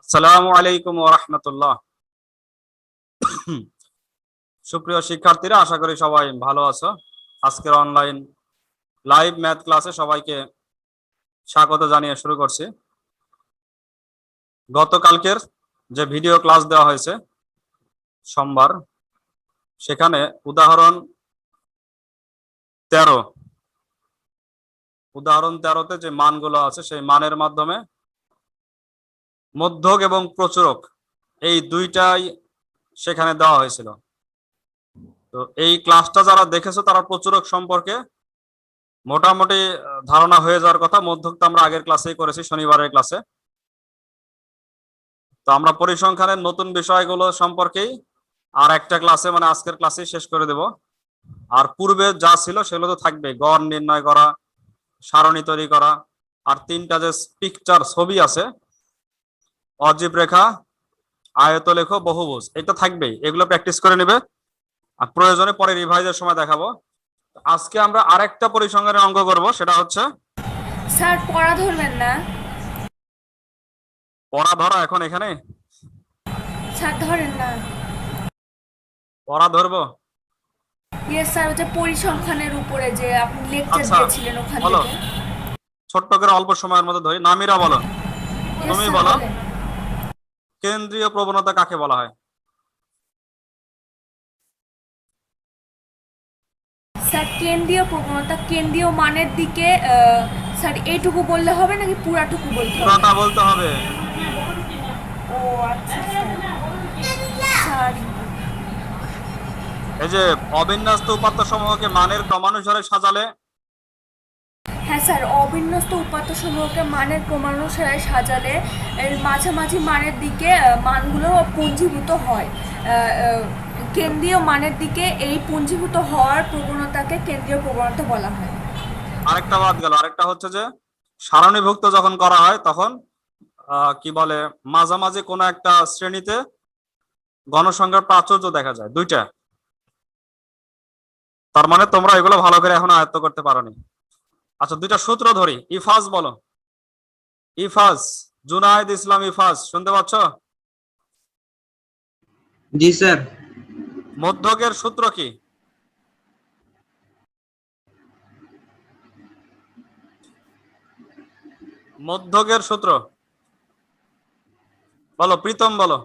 আসসালামু আলাইকুম রাহমাতুল্লাহ। সুপ্রিয় শিক্ষার্থীরা, আশা করি সবাই ভালো আছো। আজকের অনলাইন লাইভ ম্যাথ ক্লাসে সবাইকে স্বাগত জানিয়ে শুরু করছি। গতকালকের যে ভিডিও ক্লাস দেওয়া হয়েছে, সোমবার, সেখানে উদাহরণ তেরো। উদাহরণ তেরোতে যে মানগুলো আছে, সেই মানের মাধ্যমে মধ্যক এবং প্রচুরক, এই দুইটাই সেখানে দেওয়া হয়েছিল। তো এই ক্লাসটা যারা দেখেছ, তারা প্রচুরক সম্পর্কে মোটামুটি ধারণা হয়ে যাওয়ার কথা। মধ্যক তো আমরা আগের ক্লাসেই করেছি, শনিবারের ক্লাসে তো আমরা পরিসংখ্যানের নতুন বিষয়গুলো সম্পর্কেই আর একটা ক্লাসে মানে আজকের ক্লাসেই শেষ করে দেব। আর পূর্বে যা ছিল, সেগুলো তো থাকবে গড় নির্ণয় করা সারণী তৈরি করা। আর তিনটা যে পিকচার ছবি আছে অজীব রেখা আয়তলেখ বহুভুজ এটা থাকবেই। এগুলো প্র্যাকটিস করে নেবে। আর প্রয়োজনে পরে রিভাইজের সময় দেখাবো। আজকে আমরা আরেকটা পরিসংখ্যানের অঙ্ক করব সেটা হচ্ছে স্যার পড়া ধরবেন না। পড়া ধরা এখন এখানে। স্যার ধরেন না। পড়া ধরবো? ইয়েস স্যার ওই যে পরিসংখ্যানের উপরে যে আপনি লেকচার আচ্ছা, দিয়েছিলেন ওখান বলো। ছোট্ট করে অল্প সময়ের মধ্যে ধরি। নামিরা বলো। তুমি বলো। কেন্দ্রীয় প্রবণতা কাকে বলা হয়? স্যার কেন্দ্রীয় প্রবণতা কেন্দ্রীয় মানের দিকে স্যার এইটুকু বললে হবে নাকি পুরাটুকু বলতে হবে? পুরাটা বলতে হবে। ও আচ্ছা স্যার স্যার এই যে অবিন্যস্ত উপাত্ত সমূহকে মানের ক্রমানুসারে সাজালে? হ্যাঁ স্যার অবিন্যস্ত উপাত্ত সমূহকে মানের ক্রমানুসারে সাজালে মাঝামাঝি মানের দিকে মানগুলো পুঞ্জীভূত হয়। কেন্দ্রীয় মানের দিকে এই পুঞ্জীভূত হওয়ার প্রবণতাকে কেন্দ্রীয় প্রবণতা বলা হয়। আরেকটা বাদ গেল আরেকটা হচ্ছে যে সারণীভুক্ত যখন করা হয় তখন আহ, কি বলে মাঝামাঝি কোনো একটা শ্রেণীতে গণসংখ্যার প্রাচুর্য দেখা যায় দুইটা। তার মানে তোমরা এগুলো ভালো করে এখন আয়ত্ত করতে পারোনি। আচ্ছা দুইটা সূত্র ধরি। ইফাজ বলো। ইফাজ জুনায়েদ ইসলাম ইফাজ শুনতে পাচ্ছ? জি স্যার। মধ্যকের সূত্র কি? মধ্যকের সূত্র। বলো প্রীতম বলো।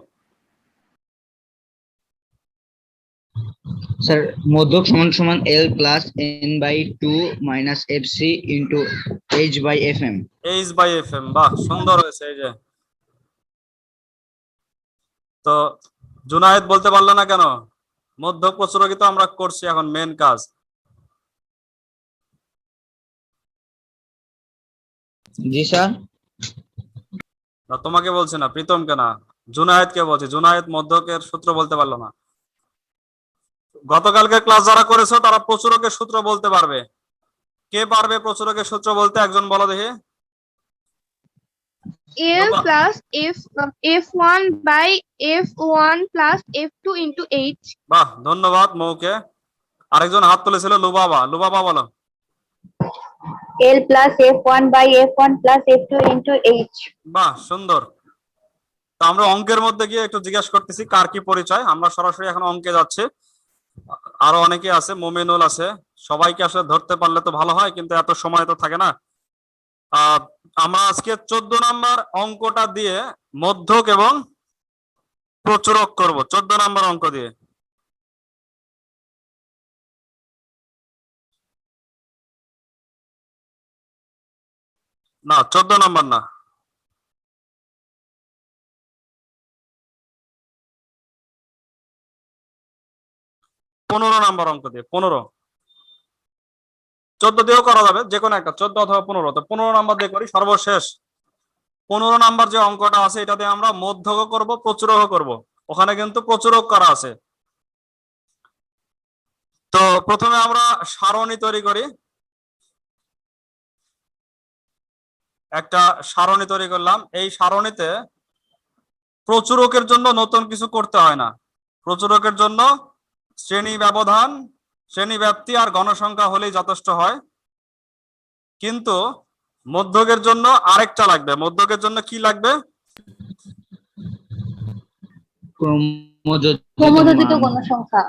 স্যার মধ্যক সমান সমান L plus N by two minus F C into H by F M H by F M বাহ সুন্দর হয়েছে এই যে। তো জুনায়েদ বলতে পারলে না কেন? মধ্যক প্রচুরকি তো আমরা করছি এখন মেন কাজ। জি স্যার। না তোমাকে বলছি না প্রীতমকে না জুনায়েদকে বলছি। জুনায়েদ মধ্যকের সূত্র বলতে পারল না। গতকালকে ক্লাস যারা করেছ তারা প্রচুরকের সূত্র বলতে পারবে। কে পারবে প্রচুরকের সূত্র বলতে? একজন বলো দেখি। L plus F F1 by F1 plus F2 into H. বাহ ধন্যবাদ মৌকে। আরেকজন হাত তুলেছিল লুবাবা। লুবাবা বলো। L plus F1 by F1 plus F2 into H. বাহ সুন্দর। তো আমরা অঙ্কের মধ্যে গিয়ে একটু জিজ্ঞেস করতেছি কার কি পরিচয়? আমরা সরাসরি এখন অঙ্কে যাচ্ছি। আরও অনেকে আছে, মোমেনুল আছে। সবাইকে আসলে ধরতে পারলে তো ভালো হয়, কিন্তু এত সময় তো থাকে না। আমরা আজকে চোদ্দ নাম্বার অঙ্কটা দিয়ে মধ্যক এবং প্রচুরক করব। চোদ্দ নাম্বার অঙ্ক দিয়ে। না, চোদ্দ নাম্বার না। পনেরো নাম্বার অঙ্ক দিয়ে, পনেরো। চোদ্দ দিয়েও করা যাবে, যে কোনো একটা, চোদ্দ অথবা পনেরো। তো পনেরো নাম্বার দিয়ে করি, সর্বশেষ। পনেরো নাম্বার যে অঙ্কটা আছে, এটাতে আমরা মধ্যক করব, প্রচুরক করব। ওখানে কিন্তু প্রচুরক করা আছে। তো প্রথমে আমরা সারণী তৈরি করি। একটা সারণী তৈরি করলাম। এই সারণীতে প্রচুরকের জন্য নতুন কিছু করতে হয় না। প্রচুরকের জন্য শ্রেণি ব্যবধান শ্রেণি ব্যাপ্তি আর গণসংখ্যা হলেই যথেষ্ট হয়। কিন্তু মধ্যকের জন্য আরেকটা লাগবে। মধ্যকের জন্য কি লাগবে?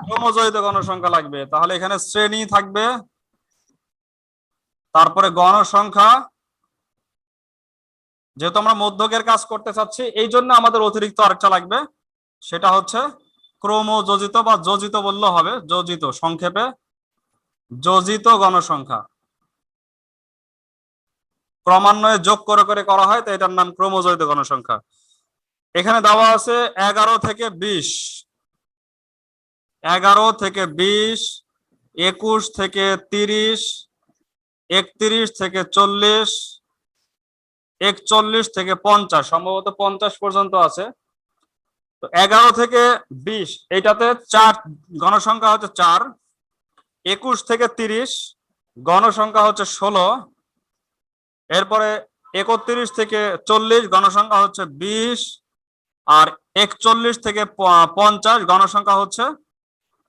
ক্রমজয়িত গণসংখ্যা লাগবে। তাহলে এখানে শ্রেণি থাকবে। তারপরে গণসংখ্যা। যেহেতু আমরা মধ্যকের কাজ করতে চাচ্ছি এই জন্য আমাদের অতিরিক্ত আরেকটা লাগবে। সেটা হচ্ছে ক্রমযোজিত বা যোজিত বললে হবে, যোজিত, সংক্ষেপে, যোজিত গণসংখ্যা। ক্রমান্বয়ে যোগ করে করে করা হয়, তো এটার নাম ক্রমযোজিত গণসংখ্যা। এখানে দেওয়া আছে এগারো থেকে বিশ। এগারো থেকে বিশ, একুশ থেকে তিরিশ, একত্রিশ থেকে চল্লিশ, একচল্লিশ থেকে পঞ্চাশ। সম্ভবত পঞ্চাশ পর্যন্ত আছে। তো এগারো থেকে বিশ এইটাতে চার গণসংখ্যা হচ্ছে চার, একুশ থেকে তিরিশ গণসংখ্যা হচ্ছে ষোলো, এরপরে একত্রিশ থেকে চল্লিশ গণসংখ্যা হচ্ছে বিশ, আর একচল্লিশ থেকে পঞ্চাশ গণসংখ্যা হচ্ছে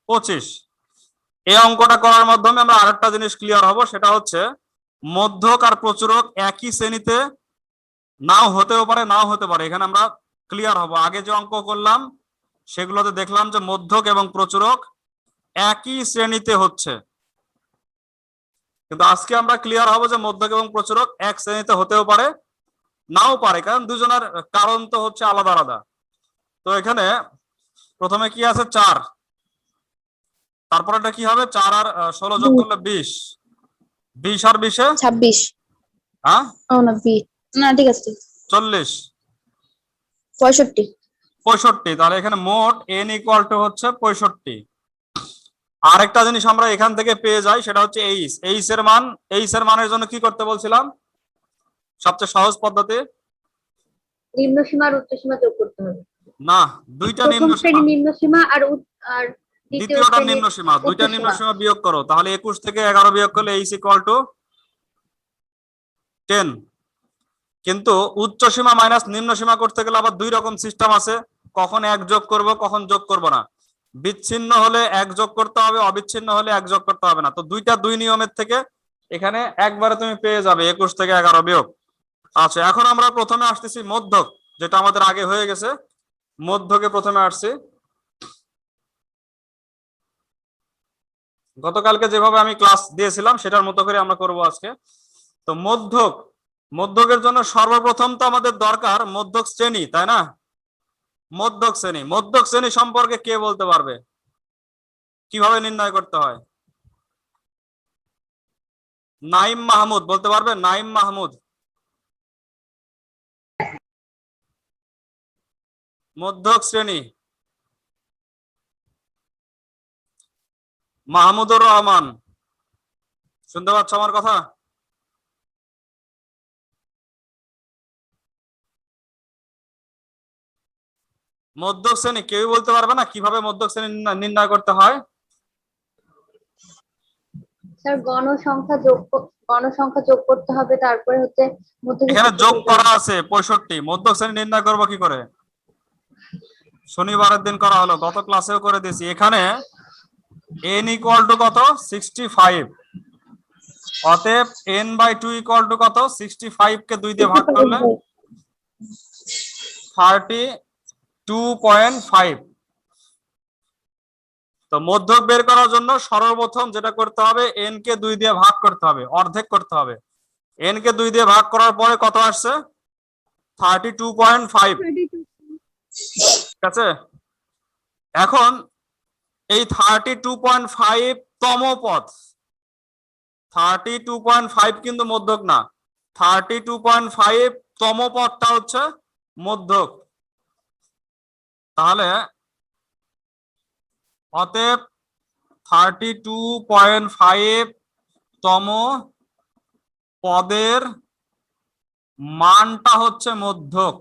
পঁচিশ। এই অঙ্কটা করার মাধ্যমে আমরা আরেকটা জিনিস ক্লিয়ার হব, সেটা হচ্ছে মধ্যক আর প্রচুরক একই শ্রেণীতে নাও হতেও পারে, নাও হতে পারে। এখানে আমরা ক্লিয়ার হব। আগে যে অঙ্ক করলাম সেগুলোতে দেখলাম যে মধ্যক এবং প্রচুরক একই শ্রেণীতে হচ্ছে। কিন্তু আজকে আমরা ক্লিয়ার হব যে মধ্যক এবং প্রচুরক এক শ্রেণীতে হতেও পারে নাও পারে কারণ দুজনের কারণ তো হচ্ছে আলাদা আলাদা। তো এখানে প্রথমে কি আছে? চার। তারপরে এটা কি হবে? চার আর ষোলো যোগ করলে বিশ। বিশ আর বিশে? ছাব্বিশ। হ্যাঁ? না ঠিক আছে। চল্লিশ। পঁয়ষট্টি। পঁয়ষট্টি তাহলে এখানে মোট এন ইকুয়াল টু হচ্ছে পঁয়ষট্টি। আরেকটা জিনিস আমরা এখান থেকে পেয়ে যাই সেটা হচ্ছে এইচ। এইচ এর মান এইচ এর মানের জন্য কি করতে বলছিলাম? সবচেয়ে সহজ পদ্ধতি? নিম্ন সীমা আর উচ্চ সীমা যোগ করতে হবে। না দুইটা নিম্ন সীমা। নিম্ন সীমা আর আর দ্বিতীয়টা নিম্ন সীমা দুইটা নিম্ন সীমা। বিয়োগ করো। তাহলে একুশ থেকে এগারো বিয়োগ করলে এইচ ইকুয়াল টু টেন কিন্তু উচ্চ সীমা মাইনাস নিম্ন সীমা করতে গেলে আবার দুই রকম সিস্টেম আছে। কখন এক যোগ করব, কখন যোগ করব না। বিচ্ছিন্ন হলে এক যোগ করতে হবে, অবিচ্ছিন্ন হলে এক যোগ করতে হবে না। তো দুইটা দুই নিয়মের থেকে এখানে একবারে তুমি পেয়ে যাবে, একুশ থেকে এগারো বিয়োগ। আচ্ছা এখন আমরা প্রথমে আসতেছি মধ্যক, যেটা আমাদের আগে হয়ে গেছে। মধ্যকে প্রথমে আসছি। গতকালকে যেভাবে আমি ক্লাস দিয়েছিলাম, সেটার মতো করে আমরা করব আজকে। তো মধ্যক মধ্যকের জন্য সর্বপ্রথম তো আমাদের দরকার মধ্যক শ্রেণি, তাই না? মধ্যক শ্রেণি। মধ্যক শ্রেণি সম্পর্কে কে বলতে পারবে? কীভাবে নির্ণয় করতে হয়? নাইম মাহমুদ, বলতে পারবে? নাইম মাহমুদ। মধ্যক শ্রেণি। মাহমুদুর রহমান। শুনতে পাচ্ছ আমার কথা? মধ্যক শ্রেণি কেউ বলতে পারবে না কীভাবে মধ্যক শ্রেণি নির্ণয়- করতে হয়? স্যার গণসংখ্যা যোগ গণসংখ্যা যোগ করতে হবে তারপরে হচ্ছে এখানে যোগ করা আছে পঁয়ষট্টি। মধ্যক শ্রেণি নির্ণয় করব কি করে? শনিবারের দিন করা হলো গত ক্লাসেও করে দিয়েছি। এখানে এন ইকুয়াল টু কত? সিক্সটি ফাইভ অতএব N by two equal to কত? সিক্সটি ফাইভ কে দুই দিয়ে ভাগ করলে থার্টি টু পয়েন্ট ফাইভ তো মধ্যক বের করার জন্য সর্বপ্রথম যেটা করতে হবে এন কে দুই দিয়ে ভাগ করতে হবে, অর্ধেক করতে হবে। এন কে দুই দিয়ে ভাগ করার পরে কত আসছে? থার্টি টু পয়েন্ট ফাইভ ঠিক আছে? এখন এই থার্টি টু পয়েন্ট ফাইভ তম পথ থার্টি টু পয়েন্ট ফাইভ কিন্তু মধ্যক না। থার্টি টু পয়েন্ট ফাইভ তম পথটা হচ্ছে মধ্যক। তাহলে অতএব থার্টি টু পয়েন্ট ফাইভ তম পদের মানটা হচ্ছে মধ্যক।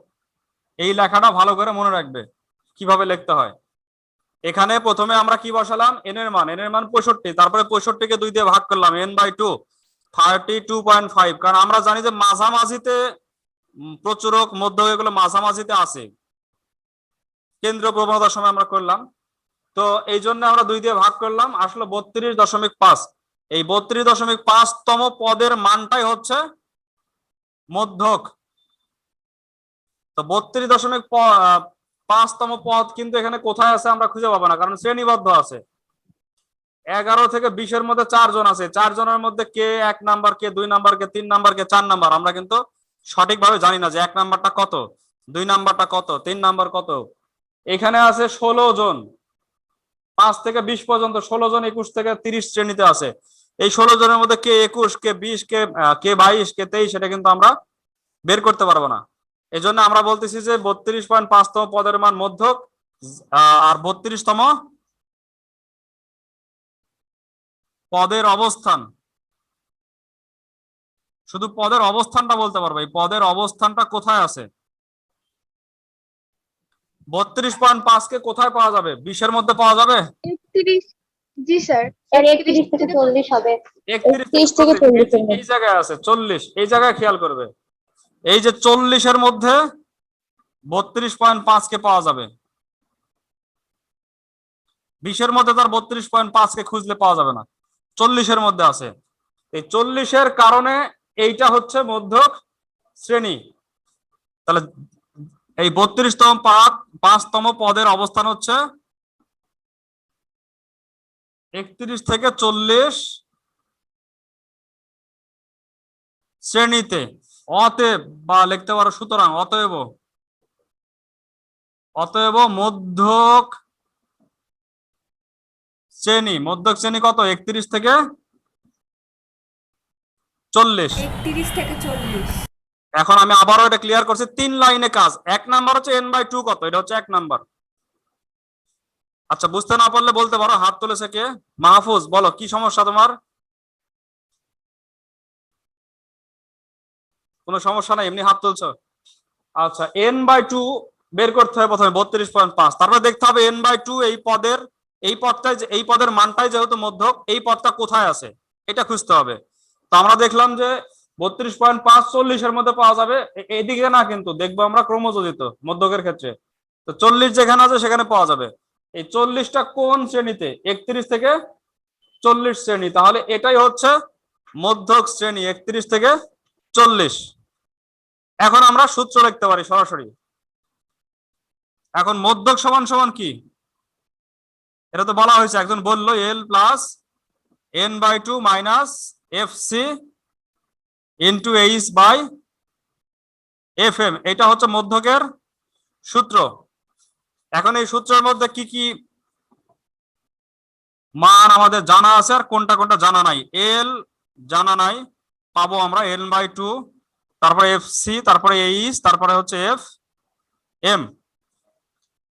এই লেখাটা ভালো করে মনে রাখবে, কীভাবে লিখতে হয়। এখানে প্রথমে আমরা কি বসালাম? এন এর মান এন এর মান পঁয়ষট্টি, তারপরে পঁয়ষট্টিকে দুই দিয়ে ভাগ করলাম N by two thirty two point five কারণ আমরা জানি যে মাঝামাঝিতে প্রচুরক মধ্যক এগুলো মাঝামাঝিতে আছে। কেন্দ্রীয় প্রবণতার সময় আমরা করলাম। তো এই জন্য আমরা দুই দিয়ে ভাগ করলাম, আসলে বত্রিশ দশমিক পাঁচ। এই বত্রিশ দশমিক পাঁচতম পদের মানটাই হচ্ছে মধ্যক। তো বত্রিশ দশমিক পাঁচতম পদ কিন্তু এখানে কোথায় আছে আমরা খুঁজে পাবো না, কারণ শ্রেণীবদ্ধ আছে। এগারো থেকে বিশের মধ্যে চারজন আছে। চারজনের মধ্যে কে এক নাম্বার, কে দুই নাম্বার, কে তিন নাম্বার, কে চার নাম্বার? আমরা কিন্তু সঠিকভাবে জানি না যে এক নাম্বারটা কত, দুই নাম্বারটা কত, তিন নাম্বার কত। এখানে আছে ষোলো জন। পাঁচ থেকে বিশ পর্যন্ত ষোলো জন একুশ থেকে তিরিশ শ্রেণীতে আছে। এই ষোলো জনের মধ্যে কে একুশ কে বিশ কে কে বাইশ কে তেইশ এটা কিন্তু আমরা বের করতে পারব না। এই জন্য আমরা বলতেছি যে বত্রিশ পয়েন্ট পাঁচতম পদের মান মধ্যক আহ, আর বত্রিশতম পদের অবস্থান। শুধু পদের অবস্থানটা বলতে পারব এই পদের অবস্থানটা কোথায় আছে? বত্রিশ পয়েন্ট পাঁচ কে কোথায় পাওয়া যাবে? বিশের মধ্যে পাওয়া যাবে? জি স্যার। একত্রিশ থেকে চল্লিশ। হবে। একত্রিশ থেকে 40 এর মধ্যে। এই জায়গায় আছে চল্লিশ। এই জায়গায় খেয়াল করবে। এই যে চল্লিশের মধ্যে বত্রিশ পয়েন্ট পাঁচ কে পাওয়া যাবে। বিশের মধ্যে তার বত্রিশ পয়েন্ট পাঁচ কে খুঁজলে পাওয়া যাবে না। চল্লিশের মধ্যে আছে। এই চল্লিশের কারণে এইটা হচ্ছে মধ্যক শ্রেণি। তাহলে এই বত্রিশতম পাঁচ পাঁচতম পদের অবস্থান হচ্ছে একত্রিশ থেকে চল্লিশ শ্রেণীতে। অতএব, বা লিখতে পারো সুতরাং, অতএব অতএব মধ্যক শ্রেণি মধ্যক শ্রেণি কত? একত্রিশ থেকে চল্লিশ। একত্রিশ থেকে চল্লিশ। এখন আমি আবারও এটা ক্লিয়ার করছি, তিন লাইনে কাজ। এক নাম্বার হচ্ছে এন বাই টু কত? এটা হচ্ছে এক নাম্বার আচ্ছা বুঝতে না পারলে বলতে পারো, হাত তুলেছে কে? মাহফুজ, বলো, কি সমস্যা তোমার? কোনো সমস্যা নাই, এমনি হাত তুলছো? আচ্ছা এন বাই টু বের করতে হবে প্রথমে, বত্রিশ পয়েন্ট পাঁচ। তারপরে দেখতে হবে এন বাই টু এই পদের, এই পদটাই এই পদের মানটাই যেহেতু মধ্যক, এই পদটা কোথায় আছে? এটা খুঁজতে হবে। তো আমরা দেখলাম যে বত্রিশ পয়েন্ট পাঁচ চল্লিশের মধ্যে পাওয়া যাবে। এদিকে না কিন্তু, দেখব আমরা ক্রমযোজিত মধ্যকের ক্ষেত্রে। তো চল্লিশ যেখানে আছে সেখানে পাওয়া যাবে। এই চল্লিশটা কোন শ্রেণীতে? একত্রিশ থেকে চল্লিশ শ্রেণি। তাহলে এটাই হচ্ছে মধ্যক শ্রেণি, একত্রিশ থেকে চল্লিশ। এখন আমরা সূত্র লিখতে পারি সরাসরি। এখন মধ্যক সমান সমান কি? এটা তো বলা হয়েছে, একজন বলল L plus N by two minus F C into H by F M এটা হচ্ছে মধ্যকের সূত্র। এখন এই সূত্রের মধ্যে কি কি মান আমাদের জানা আছে আর কোনটা কোনটা জানা নাই? এল জানা নাই, পাবো আমরা এল বাই টু তারপরে এফ সি তারপরে এইচ তারপরে হচ্ছে এফ এম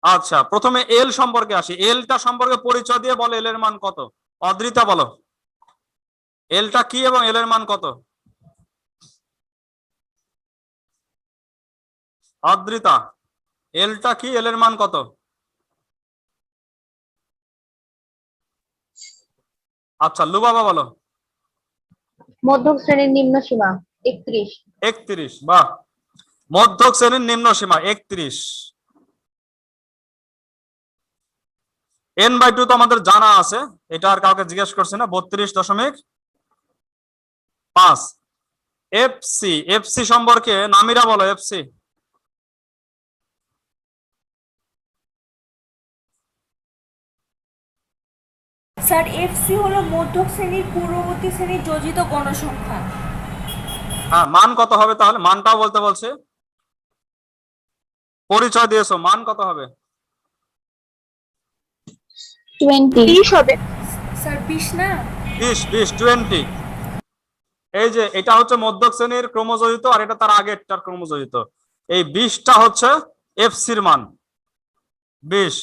আচ্ছা প্রথমে এল সম্পর্কে আসি। এলটা সম্পর্কে পরিচয় দিয়ে বলো এল এর মান কত? অদ্রিতা বলো। এলটা কি এবং এল এর মান কত? অদ্রিতা এলটা কি? এল এর মান কত? আচ্ছা লুবাবা বলো। মধ্যক শ্রেণির নিম্ন সীমা একত্রিশ। একত্রিশ বাহ। মধ্যক শ্রেণির নিম্ন সীমা একত্রিশ। এন বাই টু তো আমাদের জানা আছে এটা আর কাউকে জিজ্ঞেস করছে না বত্রিশ দশমিক পাঁচ। এফ সি এফ সি সম্পর্কে নামিরা বলো এফ সি স্যার এফসি হলো মধ্যক শ্রেণির পূর্ববর্তী শ্রেণির যোজিত গণসংখ্যা। হ্যাঁ মান কত হবে তাহলে? মানটাও বলতে বলছে। পরিচয় দিয়েছ মান কত হবে? টোয়েন্টি বিশ হবে। স্যার বিশ না? বিশ বিশ টোয়েন্টি এই যে এটা হচ্ছে মধ্যক শ্রেণির ক্রমযোজিত আর এটা তার আগেরটার ক্রমযোজিত। এই বিশটা হচ্ছে এফসির মান। বিশ।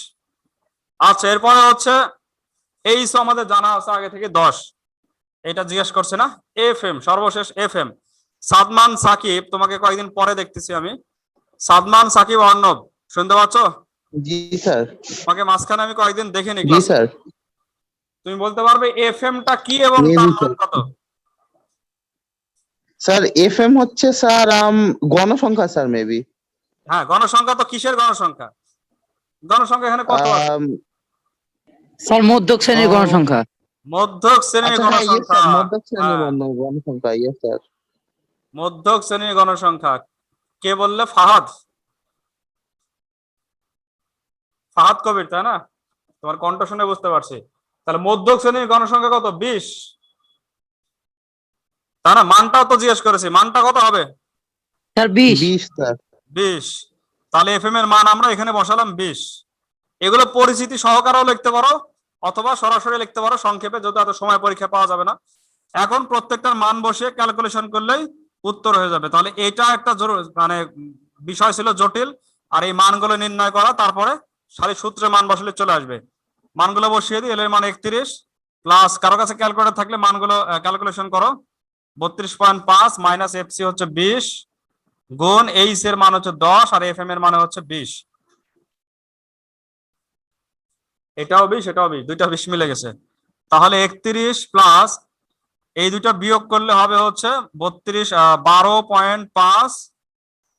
আচ্ছা এরপরে হচ্ছে এইচ আমাদের জানা আছে আগে থেকে দশ। এটা জিজ্ঞেস করছে না? এফ এম সর্বশেষ এফ এম সাদমান সাকিব তোমাকে কয়েকদিন পরে দেখতেছি আমি। সাদমান সাকিব অর্ণব শুনতে পাচ্ছ? জি স্যার। তোমাকে মাঝখানে আমি কয়েকদিন দেখিনি জি স্যার। তুমি বলতে পারবে এফ টা কি এবং তার মান কত? স্যার এফ এম হচ্ছে স্যার আম গণসংখ্যা স্যার মেবি হ্যাঁ গণসংখ্যা তো কিসের গণসংখ্যা? গণসংখ্যা এখানে কত আছে? স্যার মধ্যক শ্রেণির গণসংখ্যা। মধ্যক শ্রেণির আচ্ছা হ্যাঁ গণসংখ্যা। মধ্যক শ্রেণির হ্যাঁ। গণসংখ্যা ইয়েস স্যার। মধ্যক শ্রেণির গণসংখ্যা। কে বললে? ফাহাদ। ফাহাদ কবির তাই না? তোমার কণ্ঠ শুনে বুঝতে পারছি। তাহলে মধ্যক শ্রেণির গণসংখ্যা কত? বিশ। তাই না? মানটাও তো জিজ্ঞেস করেছি। মানটা কত হবে? স্যার বিশ। বিশ বিশ। তাহলে এফ এম এর মান আমরা এখানে বসালাম বিশ। এগুলো পরিচিতি সহকারেও লিখতে পারো, অথবা সরাসরি লিখতে পারো সংক্ষেপে যদি এত সময় পরীক্ষা পাওয়া যাবে না। এখন প্রত্যেকটার মান বসিয়ে ক্যালকুলেশন করলেই উত্তর হয়ে যাবে। তাহলে এটা একটা মানে বিষয় ছিল জটিল, আর এই মানগুলো নির্ণয় করা, তারপরে সারি সূত্রে মান বসলে চলে আসবে। মানগুলো বসিয়ে দিই এল এর মান একত্রিশ প্লাস কারও কাছে ক্যালকুলেটর থাকলে মানগুলো ক্যালকুলেশন করো। বত্রিশ পয়েন্ট পাঁচ মাইনাস এফ সি হচ্ছে বিশ, গুণ এইচ এর মান হচ্ছে দশ, আর এফ এম এর মানে হচ্ছে বিশ। এটাও বিশ এটাও বিশ দুইটা বিশ মিলে গেছে। তাহলে একত্রিশ প্লাস এই দুইটা বিয়োগ করলে হবে হচ্ছে বত্রিশ বারো পয়েন্ট পাঁচ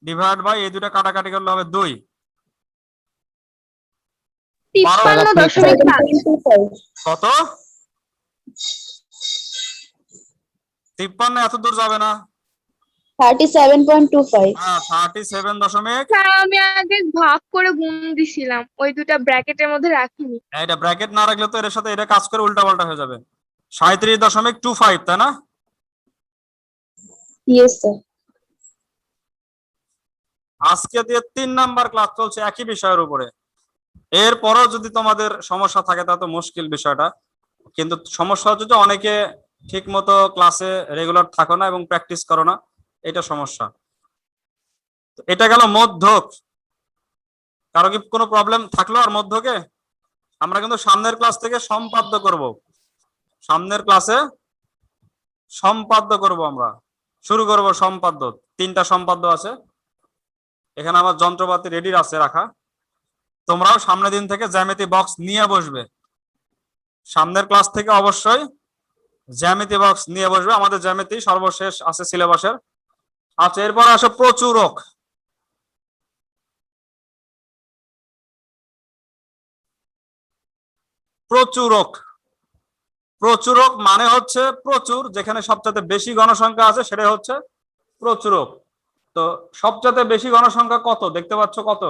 ডিভাইড বাই এই দুইটা কাটাকাটি করলে হবে দুই। কত? তিপ্পান্ন এত দূর যাবে না। আমি আগে ভাগ করে গুণ দিছিলাম। ওই দুটা ব্র্যাকেটের মধ্যে রাখিনি। এটা ব্র্যাকেট না রাখলে তো এর সাথে এটা কাজ করে উল্টা হয়ে যাবে। সাঁত্রিশ দশমিক টু ফাইভ তাই না? আজকে দিয়ে তিন নাম্বার ক্লাস চলছে একই বিষয়ের উপরে। এরপরও যদি তোমাদের সমস্যা থাকে তা তো মুশকিল বিষয়টা। কিন্তু সমস্যা হচ্ছে যে অনেকে ঠিক মতো ক্লাসে রেগুলার থাকো না এবং প্র্যাকটিস করো না। এটা সমস্যা। এটা গেল মধ্যক। কারও কি কোনো প্রবলেম থাকল আর মধ্যকে? আমরা কিন্তু সামনের ক্লাস থেকে সম্পাদ্য করব। সামনের ক্লাসে সম্পাদ্য করব আমরা। শুরু করব সম্পাদ্য। তিনটা সম্পাদ্য আছে। এখানে আমার যন্ত্রপাতি রেডি আছে, রাখা। তোমরাও সামনের দিন থেকে জ্যামিতি বক্স নিয়ে বসবে। সামনের ক্লাস থেকে অবশ্যই জ্যামিতি বক্স নিয়ে বসবে। আমাদের জ্যামিতি সর্বশেষ আছে সিলেবাসের আচ্ছা এরপর আসে প্রচুরক প্রচুরক প্রচুরক মানে হচ্ছে প্রচুর যেখানে সবচেয়ে বেশি গণসংখ্যা আছে সেটাই হচ্ছে প্রচুরক তো সবচেয়ে বেশি গণসংখ্যা কত? দেখতে পাচ্ছ কত?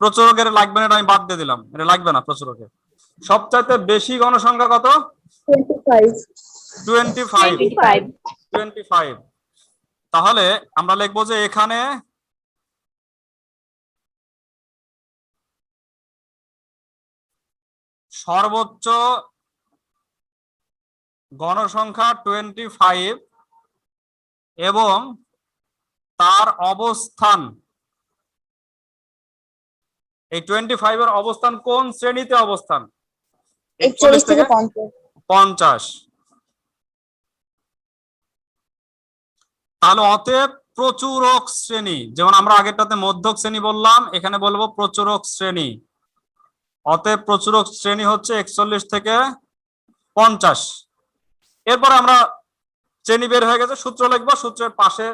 প্রচুরকের লাগবে না এটা আমি বাদ দিয়ে দিলাম। এটা লাগবে না প্রচুরকের সবচাইতে বেশি গণসংখ্যা কত? Twenty five twenty five twenty five twenty five তাহলে আমরা লিখব যে এখানে সর্বোচ্চ গণসংখ্যা টোয়েন্টি ফাইভ এবং তার অবস্থান। এই টোয়েন্টি ফাইভ এর অবস্থান কোন শ্রেণীতে অবস্থান? থেকে পঞ্চাশ। তাহলে অতএব প্রচুরক শ্রেণি, যেমন আমরা আগেরটাতে মধ্যক শ্রেণি বললাম, এখানে বলব প্রচুরক শ্রেণি। অতএব প্রচুরক শ্রেণি হচ্ছে একচল্লিশ থেকে পঞ্চাশ। এরপর আমরা শ্রেণি বের হয়ে গেছে, সূত্র লিখব, সূত্রের পাশে,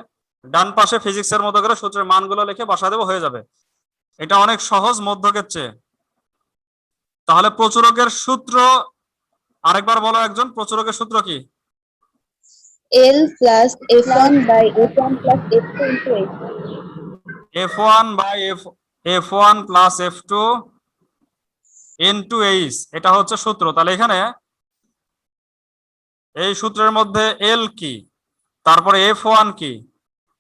ডান পাশে ফিজিক্সের মতো করে সূত্রের মানগুলো লিখে বসা দেবো, হয়ে যাবে। এটা অনেক সহজ মধ্যকের চেয়ে। তাহলে প্রচুরকের সূত্র, আরেকবার বলো একজন, প্রচুরকের সূত্র কি? Plus F two into eight F one by F F one plus F two N two H এটা হচ্ছে সূত্র। তাহলে এখানে এই সূত্রের মধ্যে এল কি? তারপরে এফ ওয়ান কি?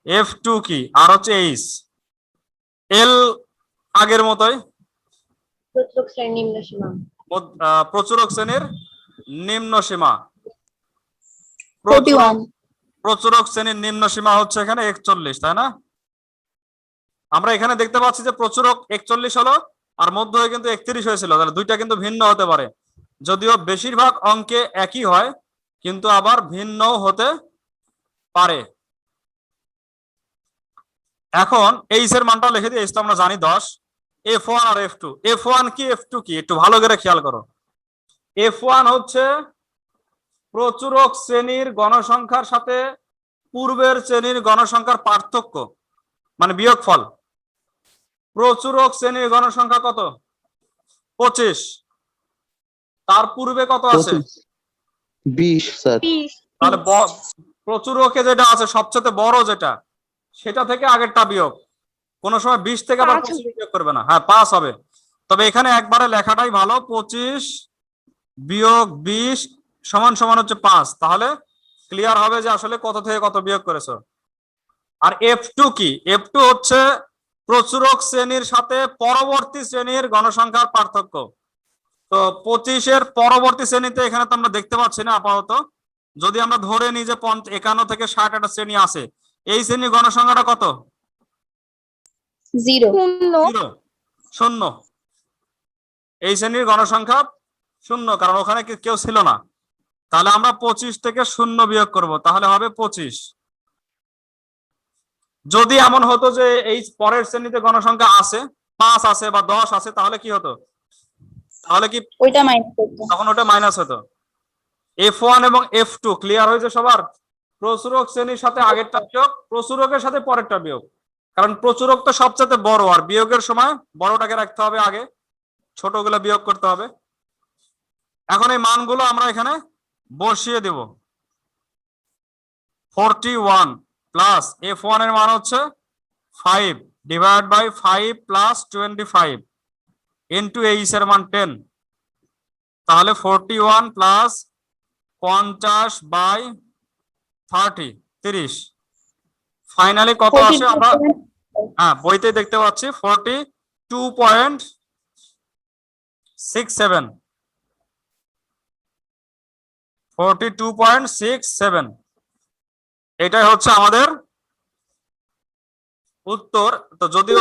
এফ টু কি? আর হচ্ছে এইচ এল আগের মতোই? প্রচুর শ্রেণি নিম্ন সীমা। প্রচুরক শ্রেণির নিম্ন সীমা। প্রচুরক শ্রেণির নিম্ন সীমা হচ্ছে এখানে একচল্লিশ তাই না? আমরা এখানে দেখতে পাচ্ছি যে প্রচুরক একচল্লিশ হলো আর মধ্য হয়ে কিন্তু একত্রিশ হয়েছিল তাহলে দুইটা কিন্তু ভিন্ন হতে পারে। যদিও বেশিরভাগ অঙ্কে একই হয় কিন্তু আবার ভিন্নও হতে পারে। এখন এইচ এর মানটা লিখে দিই এইচ তো আমরা জানি দশ। এফ ওয়ান আর এফ টু এফ ওয়ান কি এফ টু কি? একটু ভালো করে খেয়াল করো। এফ ওয়ান হচ্ছে প্রচুরক শ্রেণির গণসংখ্যার সাথে পূর্বের শ্রেণির গণসংখ্যার পার্থক্য মানে বিয়োগ বিয়োগফল প্রচুরক শ্রেণির গণসংখ্যা কত? পঁচিশ। তার পূর্বে কত আছে? পঁচিশ। বিশ স্যার। তাহলে প্রচুরকে যেটা আছে সবচেয়ে বড় যেটা সেটা থেকে আগেরটা বিয়োগ। কোন সময় বিশ থেকে আবার পাঁচ পঁচিশ বিয়োগ করবে না। হ্যাঁ পাঁচ হবে। তবে এখানে একবারে লেখাটাই ভালো পঁচিশ বিয়োগ বিশ সমান সমান হচ্ছে পাঁচ। তাহলে ক্লিয়ার হবে যে আসলে কত থেকে কত বিয়োগ করেছ। আর এফ টু কি? এফ টু হচ্ছে প্রচুরক শ্রেণির সাথে পরবর্তী শ্রেণির গণসংখ্যার পার্থক্য। তো পঁচিশের পরবর্তী শ্রেণীতে এখানে তো আমরা দেখতে পাচ্ছি না আপাতত। যদি আমরা ধরে নিই যে পঞ্চ একান্ন থেকে ষাট একটা শ্রেণি আছে এই শ্রেণির গণসংখ্যাটা কত? জিরো। শূন্য। জিরো। শূন্য। এই শ্রেণির গণসংখ্যা শূন্য কারণ ওখানে কেউ ছিল না। তাহলে আমরা পঁচিশ থেকে শূন্য বিয়োগ করব তাহলে হবে পঁচিশ। যদি এমন হতো যে এই পরের শ্রেণীতে গণসংখ্যা আছে পাঁচ আছে বা দশ আছে তাহলে কি হতো? তাহলে কি ওইটা মাইনাস তখন ওটা মাইনাস হতো। এফ ওয়ান এবং এফ টু ক্লিয়ার হয়েছে সবার? প্রচুরক শ্রেণির সাথে আগেরটা বিয়োগ প্রচুরকের সাথে পরেরটা বিয়োগ। কারণ প্রচুরক তো সবচেয়ে বড় আর বিয়োগের সময় বড়টাকে রাখতে হবে আগে ছোটগুলো বিয়োগ করতে হবে। এখন এই মানগুলো আমরা এখানে বসিয়ে দেব। ফোরটি ওয়ান প্লাস এফ ওয়ানের মান হচ্ছে five divide by five plus twenty five into H এর মান টেন তাহলে ফোরটি ওয়ান প্লাস পঞ্চাশ বাই থার্টি তিরিশ। ফাইনালি কত আসে আমরা হ্যাঁ বইতে দেখতে পাচ্ছি forty two point six seven forty two point six seven এটাই হচ্ছে আমাদের উত্তর। তো যদিও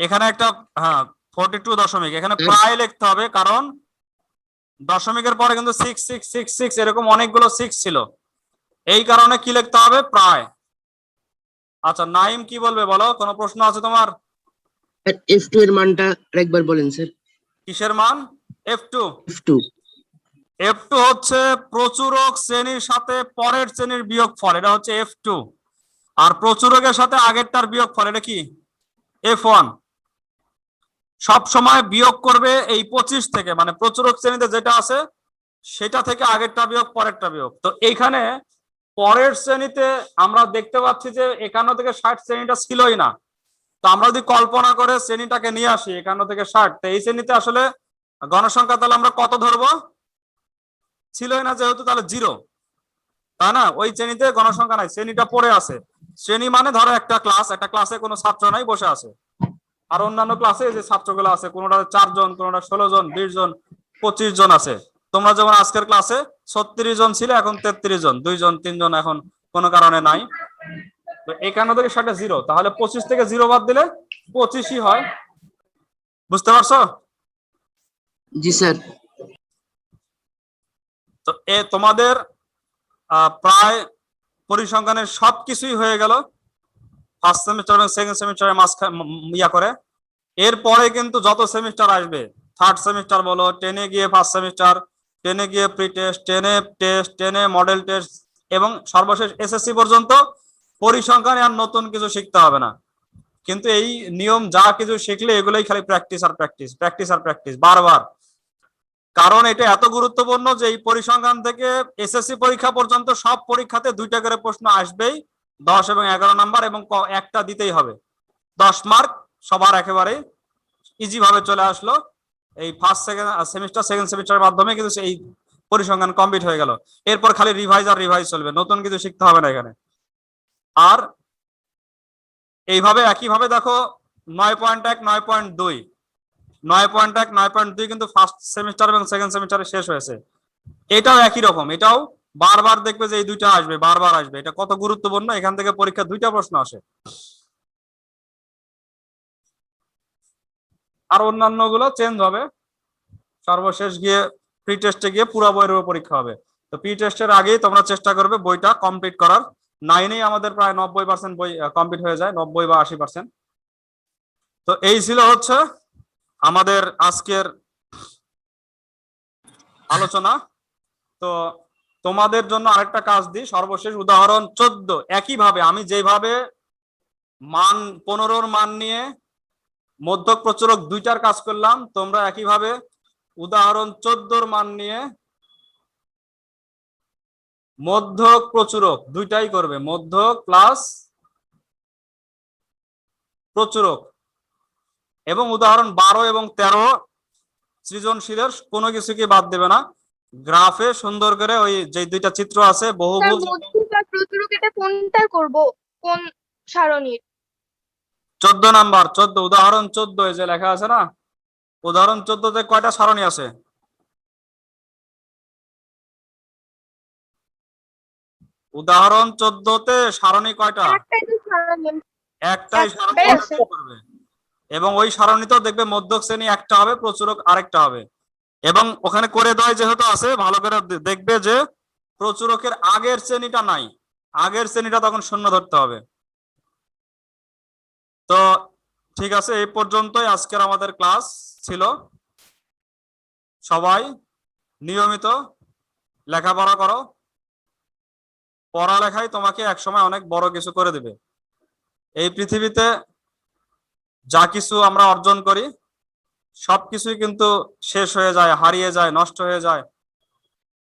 এখানে একটা হ্যাঁ ফোরটি টু দশমিক। এখানে প্রায় লিখতে হবে কারণ দশমিকের পরে কিন্তু সিক্স সিক্স সিক্স সিক্স এরকম অনেকগুলো সিক্স ছিল। এই কারণে কি লিখতে হবে? প্রায়। আচ্ছা নাইম কি বলবে বলো? কোনো প্রশ্ন আছে তোমার? এফ টু এর মানটা আরেকবার বলেন স্যার। কিসের মান? F two F two F two হচ্ছে প্রচুরক শ্রেণির সাথে পরের শ্রেণির বিয়োগ ফল এটা হচ্ছে এফ টু আর প্রচুরকের সাথে আগেরটার বিয়োগ ফল এটা কি? এফ ওয়ান সব সময় বিয়োগ করবে এই পঁচিশ থেকে মানে প্রচুরক শ্রেণীতে যেটা আছে, সেটা থেকে আগেরটা বিয়োগ, পরেরটা বিয়োগ। তো এইখানে পরের শ্রেণীতে আমরা দেখতে পাচ্ছি যে একান্ন থেকে ষাট শ্রেণীটা ছিলই না। তো আমরা যদি কল্পনা করে শ্রেণীটাকে নিয়ে আসি, একান্ন থেকে ষাট, তো এই শ্রেণীতে আসলে গণসংখ্যা তাহলে আমরা কত ধরবো? ছিলই না যেহেতু তাহলে জিরো তাই না, ওই শ্রেণীতে গণসংখ্যা নাই, শ্রেণীটা পড়ে আছে। শ্রেণি মানে ধরো একটা ক্লাস একটা ক্লাসে কোনো ছাত্র নাই, বসে আছে। আর অন্যান্য ক্লাসে যে ছাত্রগুলো আছে, কোনোটা চারজন কোনোটা ষোলো জন, বিশ জন, পঁচিশ জন আছে। তোমরা যেমন আজকের ক্লাসে ছত্রিশ জন ছিল, এখন তেত্রিশ জন দুইজন তিনজন এখন কোনো কারণে নাই। তো একান্ন থেকে ষাটে জিরো তাহলে পঁচিশ থেকে জিরো বাদ দিলে পঁচিশই হয়। বুঝতে পারছ? জি, স্যার। তো এ তোমাদের প্রায় পরিসংখ্যানের সবকিছুই হয়ে গেল। ফার্স্ট সেমিস্টার এবং সেকেন্ড সেমিস্টারের মাঝখানে ইয়া করে। এরপরে কিন্তু যত সেমিস্টার আসবে, থার্ড সেমিস্টার বলো, টেনে গিয়ে ফার্স্ট সেমিস্টার, টেনে গিয়ে প্রি টেস্ট টেনে টেস্ট, টেনে মডেল টেস্ট, এবং সর্বশেষ এসএসসি পর্যন্ত পরিসংখ্যানে আর নতুন কিছু শিখতে হবে না। কিন্তু এই নিয়ম যা কিছু শিখলে এগুলোই খালি প্র্যাকটিস আর প্র্যাকটিস প্র্যাকটিস আর প্র্যাকটিস বারবার। কারণ এটা এত গুরুত্বপূর্ণ যে এই পরিসংখ্যান থেকে এসএসসি পরীক্ষা পর্যন্ত সব পরীক্ষাতে দুইটা করে প্রশ্ন আসবেই। দশ এবং এগারো নাম্বার এবং একটা দিতেই হবে। দশ মার্ক সবার একেবারে ইজি ভাবে চলে আসলো। এই ফার্স্ট সেকেন্ড সেমিস্টার সেকেন্ড সেমিস্টারের মাধ্যমে কিন্তু এই পরিসংখ্যান কমপ্লিট হয়ে গেল। এরপর খালি রিভাইজ আর রিভাইজ চলবে। নতুন কিছু শিখতে হবে না এখানে। আর এইভাবে একইভাবে দেখো, নয় পয়েন্ট এক, নয় পয়েন্ট দুই। নয় পয়েন্ট এক, নয় পয়েন্ট দুই কিন্তু ফার্স্ট সেমিস্টার এবং সেকেন্ড সেমিস্টারে শেষ হয়েছে। এটাও একই রকম, এটাও বারবার দেখবে যে এই দুইটা আসবে, বারবার আসবে। এটা কত গুরুত্বপূর্ণ? এখান থেকে পরীক্ষা দুইটা প্রশ্ন আসে। আর অন্যান্যগুলো চেঞ্জ হবে। সর্বশেষ গিয়ে প্রি টেস্টে গিয়ে পুরো বইয়ের উপর পরীক্ষা হবে। তো প্রি টেস্টের আগেই তোমরা চেষ্টা করবে বইটা কমপ্লিট করার। নাইনেই আমাদের প্রায় নব্বই পার্সেন্ট বই কমপ্লিট হয়ে যায়, নব্বই বা আশি পার্সেন্ট তো এই ছিল হচ্ছে আমাদের আজকের আলোচনা। তো তোমাদের জন্য আরেকটা কাজ দিই। সর্বশেষ উদাহরণ চোদ্দ। একইভাবে আমি যেভাবে মান পনেরোর মান নিয়ে মধ্যক প্রচুরক দুইটার কাজ করলাম, তোমরা একইভাবে উদাহরণ চোদ্দোর মান নিয়ে মধ্যক প্রচুরক দুইটাই করবে। মধ্যক প্লাস প্রচুরক। এবং উদাহরণ বারো এবং তেরো সৃজনশীলের কোনো কিছুকে বাদ দেবে না? গ্রাফে সুন্দর করে ওই যে দুইটা চিত্র আছে বহুভুজ কোনটা করব? কোন সারণীর? চোদ্দ নাম্বার চোদ্দ উদাহরণ চোদ্দ এই যে লেখা আছে না? উদাহরণ চোদ্দতে কয়টা সারণী আছে? উদাহরণ চোদ্দতে সারণী কয়টা? একটাই সারণী। একটাই সারণী করবে? এবং ওই সারণীতেও দেখবে মধ্যক শ্রেণি একটা হবে, প্রচুরক আরেকটা হবে। এবং ওখানে করে দেয় যেহেতু আছে, ভালো করে দেখবে যে প্রচুরকের আগের শ্রেণীটা নাই। আগের শ্রেণীটা তখন শূন্য ধরতে হবে। তো ঠিক আছে, এই পর্যন্তই আজকের আমাদের ক্লাস ছিল। সবাই নিয়মিত লেখাপড়া করো। পড়ালেখাই তোমাকে একসময় অনেক বড় কিছু করে দেবে। এই পৃথিবীতে যা কিছু আমরা অর্জন করি, সবকিছুই কিন্তু শেষ হয়ে যায়, হারিয়ে যায়, নষ্ট হয়ে যায়।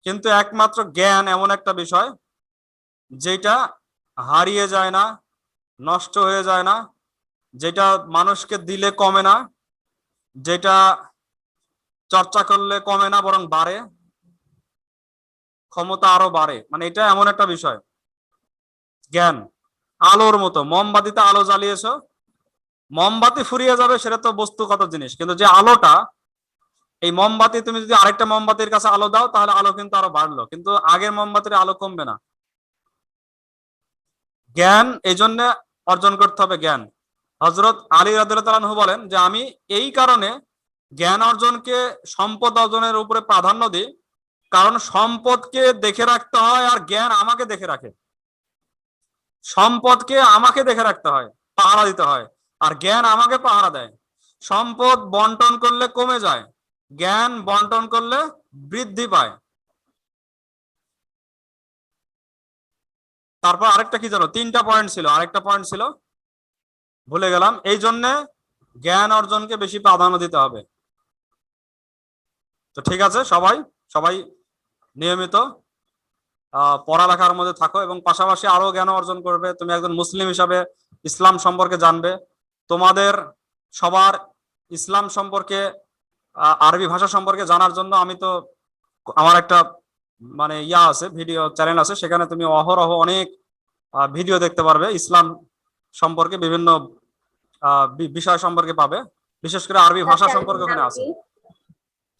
কিন্তু একমাত্র জ্ঞান এমন একটা বিষয়, যেটা হারিয়ে যায় না, নষ্ট হয়ে যায় না, যেটা মানুষকে দিলে কমে না, যেটা চর্চা করলে কমে না, বরং বাড়ে, ক্ষমতা আরও বাড়ে। মানে এটা এমন একটা বিষয়। জ্ঞান, আলোর মতো। মোমবাতিতে আলো জ্বালিয়েছো মোমবাতি ফুরিয়ে যাবে সেটা তো বস্তুগত জিনিস। কিন্তু যে আলোটা, এই মোমবাতি তুমি যদি আরেকটা মোমবাতির কাছে আলো দাও, তাহলে আলো কিন্তু আরও বাড়লো। কিন্তু আগের মোমবাতির আলো কমবে না। জ্ঞান, এই জন্য অর্জন করতে হবে জ্ঞান। হজরত আলী রাদু বলেন যে, আমি এই কারণে জ্ঞান অর্জনকে সম্পদ অর্জনের উপরে প্রাধান্য দিই, কারণ সম্পদকে দেখে রাখতে হয় আর জ্ঞান আমাকে দেখে রাখে। সম্পদকে আমাকে দেখে রাখতে হয়, পাহারা দিতে হয়। আর জ্ঞান আমাকে পাহারা দেয়। সম্পদ বন্টন করলে কমে যায়, জ্ঞান বন্টন করলে বৃদ্ধি পায়। তারপর আরেকটা কি জানো? তিনটা পয়েন্ট ছিল। আরেকটা পয়েন্ট ছিল, ভুলে গেলাম। এই জন্য জ্ঞান অর্জনকে বেশি প্রাধান্য দিতে হবে। তো ঠিক আছে, সবাই সবাই নিয়মিত পড়ালেখার মধ্যে থাকো এবং পাশাপাশি আরও জ্ঞান অর্জন করবে। তুমি একজন মুসলিম হিসাবে ইসলাম সম্পর্কে জানবে। তোমাদের সবার ইসলাম সম্পর্কে আরবি ভাষা সম্পর্কে জানার জন্য আমি তো আমার একটা মানে ইয়া আছে ভিডিও চ্যানেল আছে সেখানে তুমি অহরহ অনেক ভিডিও দেখতে পারবে ইসলাম সম্পর্কে বিভিন্ন বিষয় সম্পর্কে পাবে বিশেষ করে আরবি ভাষা সম্পর্কে ওখানে আছে।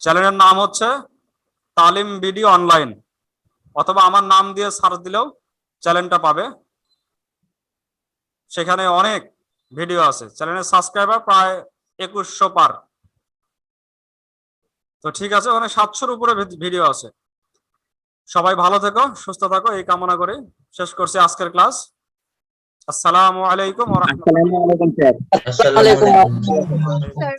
চ্যানেলের নাম হচ্ছে তালিম ভিডিও অনলাইন অথবা আমার নাম দিয়ে সার্চ দিলেও চ্যানেলটা পাবে। সেখানে অনেক ভিডিও আছে। চ্যানেলের সাবস্ক্রাইবার প্রায় একুশশো পার। তো ঠিক আছে ওখানে সাতশোর উপরে ভি- ভিডিও আছে। সবাই ভালো থেকো সুস্থ থাকো এই কামনা করে। শেষ করছি আজকের ক্লাস। আসসালামু আলাইকুম ওয়া রাহমাতুল্লাহ। আসসালামু আলাইকুম। স্যার